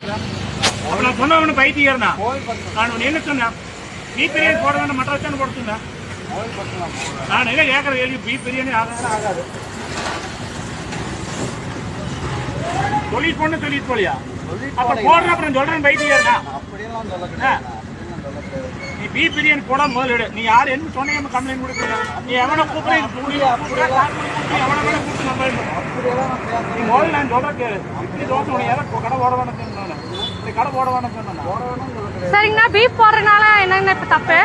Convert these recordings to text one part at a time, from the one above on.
அவனை நான் சொன்னவனு பைத்தியர்னா நான் உன்னை என்ன சொன்னேன்? பீப் பிரியாணி போட வேண்டாம் மற்ற வச்சானு நான் என்ன கேட்கற கேள்வி? பி பிரியாணி ஆகாது? ஆகாது சொல்லிட்டு போன சொல்லிட்டு போலியா? அப்ப போடுற அப்புறம் சொல்றேன் பைத்தியர்னா அப்படியெல்லாம் சொல்ல நீ பி பிரியாணி போட முதல்ல எடு. நீ யார்? என்ன சொன்னீங்க கம்ப்ளைண்ட் கொடுக்கல நீ எவனை கூப்பிடுறீங்க எவனை கூட கூப்பிட்டு கம்ப்ளைண்ட் நீ முதல்ல நான் சொல்ற கேளு. இப்படி தோசை உனக்கு யாரும் கடை ஓட வேணாம். சரிங்கண்ணா பீப் போடுறதுனால என்னங்க இப்ப தப்பு?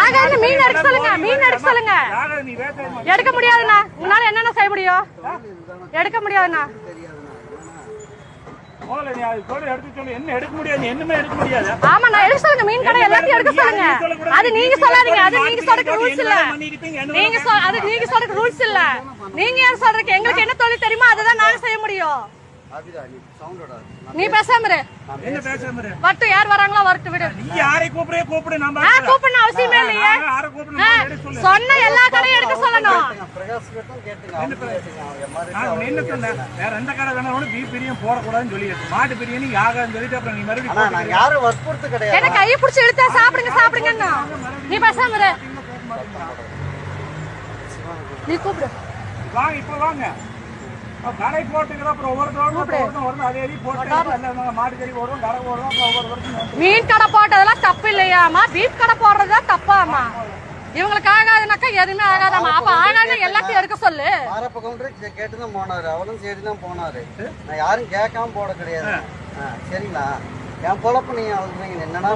ஆகாது மீன் எடுக்க சொல்லுங்க மீன் எடுக்க சொல்லுங்க. எடுக்க முடியாதுண்ணா. உங்களால என்னென்ன செய்ய முடியும்? எடுக்க முடியாதுண்ணா. என்ன எடுக்க சொல்லுங்க மீன் கடை எல்லாத்தையும் எடுக்க சொல்லுங்க. அது நீங்க சொல்லாதீங்க அது நீங்க சொல்றதுக்கு ரூல்ஸ் இல்ல. நீங்க அது நீங்க சொல்றதுக்கு ரூல்ஸ் இல்ல. நீங்க ஏன் சொல்றதுக்கு எங்களுக்கு என்ன தொழில் தெரியுமோ அதுதான் நாங்க செய்ய முடியும். நீ பேசாம இரு. என்ன யார் வராங்களோ வரட்டும் விடு. நீ யாரை கூப்பிடுறே கூப்பிடு நம்ம ஆ கூப்பிடணும் அவசியமே இல்லையே. யாரை கூப்பிடு ஆ, எடுக்க சொல்லு. சொன்ன எல்லா கடையும் எடுக்க சொல்லணும். பிரகாஷ் கிட்டும் கேட்டுங்க அவங்க கேட்டுங்க அவங்க மாதிரி நான் உன்னை என்ன சொன்னேன் வேற எந்த கடை வேணாலும் பீப் பிரியாணி போடக்கூடாதுன்னு சொல்லிட்டு மாட்டு பிரியாணி ஆகாதுன்னு சொல்லிட்டு அப்புறம் நீ மறுபடியும் நான் யாரும் வற்புறுத்து கிடையாது. என்ன கையை பிடிச்சி இழுத்தா சாப்பிடுங்க சாப்பிடுங்கன்னு நீ பேசாம இரு. நீ கூப்பிடு. வாங்க இப்ப வாங்க. அப்ப கடை போட்டுக்கிற அப்புறம் ஒவ்வொரு தோட்டம் வரும் அதே போட்டு எல்லாம் மாட்டு கறி போடுவோம் கடை போடுவோம் அப்புறம் ஒவ்வொரு மீன் கடை போட்டதெல்லாம் தப்பு இல்லையாமா பீஃப் கடை போடுறதுதான் தப்பாமா இவங்களுக்கு ஆகாதுனாக்கா எதுவுமே ஆகாதாமா அப்ப ஆகாது எல்லாத்தையும் எடுக்க சொல்லு. மாரப்ப கவுண்டர் கேட்டு தான் போனாரு. அவரும் சரி தான் போனாரு. நான் யாரும் கேட்காம போட கிடையாது. சரிங்களா? என் பொழப்பு நீங்க சொல்றீங்க என்னன்னா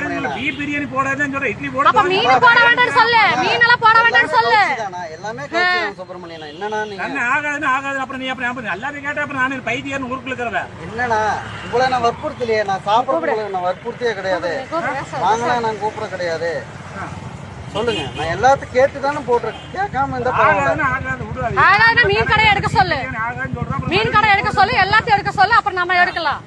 இருந்து பீப் பிரியாணி போடாதுன்னு சொல்ற இட்லி போட அப்ப மீன் போட வேண்டாம்னு சொல்லு. மீன் எல்லாம் போட வேண்டாம்னு சொல்லு. கட்சிதானா? எல்லாமே கட்சி சுப்பிரமணியனா? என்னன்னா நீங்க என்ன ஆகாதுன்னு ஆகாது அப்புறம் நீ அப்புறம் அப்புறம் எல்லாத்தையும் கேட்டா அப்புறம் நான் பைத்தியார்னு ஊருக்குள்ள இருக்கிறவன் என்னண்ணா உங்களை நான் வற்புறுத்தலையே. நான் சாப்பிட நான் வற்புறுத்தியே கிடையாது. வாங்கலாம் நான் கூப்பிட கிடையாது. சொல்லுங்க. நான் எல்லாத்தையும் கேட்டு தானே போட்டிருக்கேன் கேட்காம பரவாயில்ல. ஆகாதுன்னு மீன் கடை எடுக்க சொல்லு. மீன் கடை எடுக்க சொல்லு எல்லாத்தையும் எடுக்க சொல்லு அப்புறம் நம்ம எடுக்கலாம்.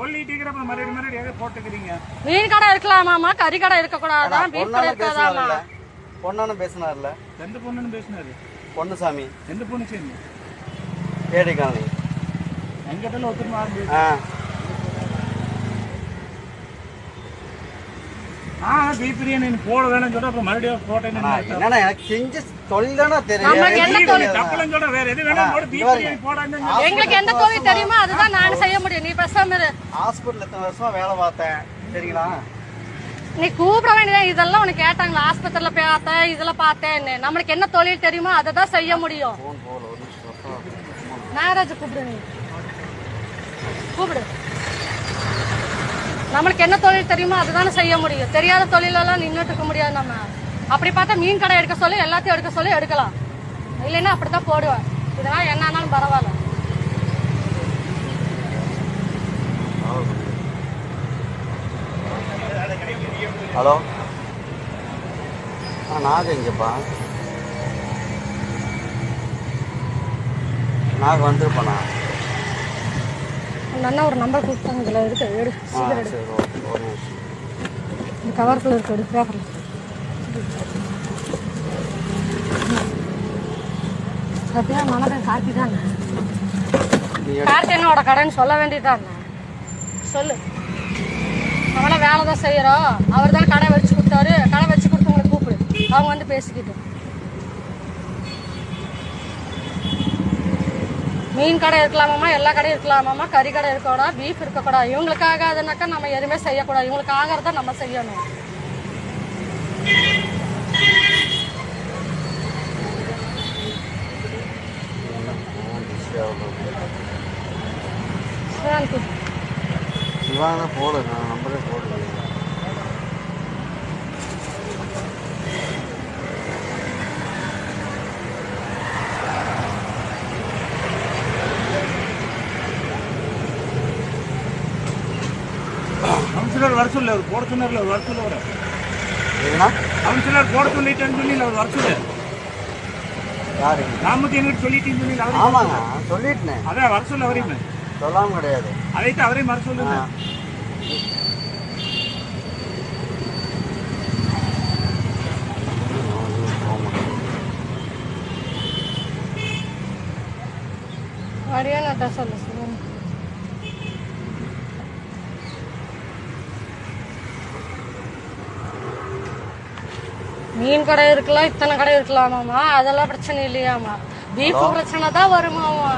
சொல்லிட்டு இருக்கிற அப்புறம் மறுபடியும் மறுபடியும் போட்டுக்கிறீங்க? மீன் கடை எடுக்கலாமாமா கறி கடை இருக்க கூடாதான் பீஃப் கடை இருக்காதாமா பேசினார்ல. பொண்ணானும் பேசினார்ல. எந்த பொண்ணுன்னு பேசினாரு. பொண்ணுசாமி எந்த பொண்ணு சரி ஏடி காலனி. எங்கிட்ட ஒத்துமா ஆ. ஆ பீப் பிரியாணி நீ போட வேணும்னு சொல்ற அப்புறம் மறுபடியும் போட்டேன்னு எனக்கு செஞ்ச நமக்கு என்ன தெரியும் தொழில்? தப்பலன்னு சொல்ற வேற எது வேணாலும் போடு பீப் பிரியாணி போடாதுன்னு எங்களுக்கு எந்த தொழில் தெரியுமோ அதுதான் நான் செய்ய முடியும். நீ பேசாம இரு. வருஷமா வேலை பார்த்தேன். சரிங்களா? நீ கூப்பிட வேண்டியதான் இதெல்லாம் உனக்கு கேட்டாங்களா? ஆஸ்பத்திரியில பார்த்தேன் இதுல பார்த்தேன்னு. நம்மளுக்கு என்ன தொழில் தெரியுமோ அதை தான் செய்ய முடியும். நாகராஜ் கூப்பிடு நீ. கூப்பிடு. நம்மளுக்கு என்ன தொழில் தெரியுமோ அதுதானே செய்ய முடியும். தெரியாத தொழிலெல்லாம் நின்றுட்டு இருக்க முடியாது நம்ம. அப்படி பார்த்தா மீன் கடை எடுக்க சொல்லி எல்லாத்தையும் எடுக்க சொல்லி எடுக்கலாம். இல்லைன்னா அப்படித்தான் போடுவேன். இதெல்லாம் என்ன ஆனாலும் பரவாயில்ல. ஹலோ. ஆ நாக எங்கப்பா? நாக வந்திருப்பானா? அந்த அண்ணா ஒரு நம்பர் கொடுத்தாங்க இதில் இருக்கு எடு சீக்கிரம் எடு. இந்த கவருக்குள்ள இருக்கு எடு பேப்பர் சத்யா மனதன் கார்த்தி தான் நீ எடு. கார்த்தி என்னோட கடைன்னு சொல்ல வேண்டியதுதான். சொல்லு. நம்மளாம் வேலை தான் செய்கிறோம் அவர் தான் கடை வச்சு கொடுத்தாரு. கடை வச்சு கொடுத்து உங்களை கூப்பிடு. அவங்க வந்து பேசிக்கிட்டு. மீன் கடை இருக்கலாமாம்மா? எல்லா கடையும் இருக்கலாமாம்மா? கறி கடை இருக்கக்கூடாது பீஃப் இருக்கக்கூடாது இவங்களுக்கு ஆகாதுனாக்கா நம்ம எதுவுமே செய்யக்கூடாது. இவங்களுக்கு ஆகிறத நம்ம செய்யணும். சிவாங்க போடு நான் நம்பரே கவுன்சிலர் வர சொல்லு அவர் போட சொன்னார்ல ஒரு வர சொல்ல வர. எதுனா கவுன்சிலர் போட சொல்லிட்டேன்னு சொல்லி அவர் வர சொல்லு யாரு? நாமக்கு எங்கிட்ட சொல்லிட்டேன்னு சொல்லி அவரையும் ஆமாங்க சொல்லிட்டேன். அதான் வர சொல்ல அவரையுமே சொல்லாம கிடையாது. அதைத்து அவரையும் வர சொல்லுங்க. வடியா நட்டா சொல்லு சிவன் மீன் கடை இருக்கலாம் இத்தனை கடை இருக்கலாமாமா அதெல்லாம் பிரச்சனை இல்லையாமா பீஃப் பிரச்சனை தான் வருமாமா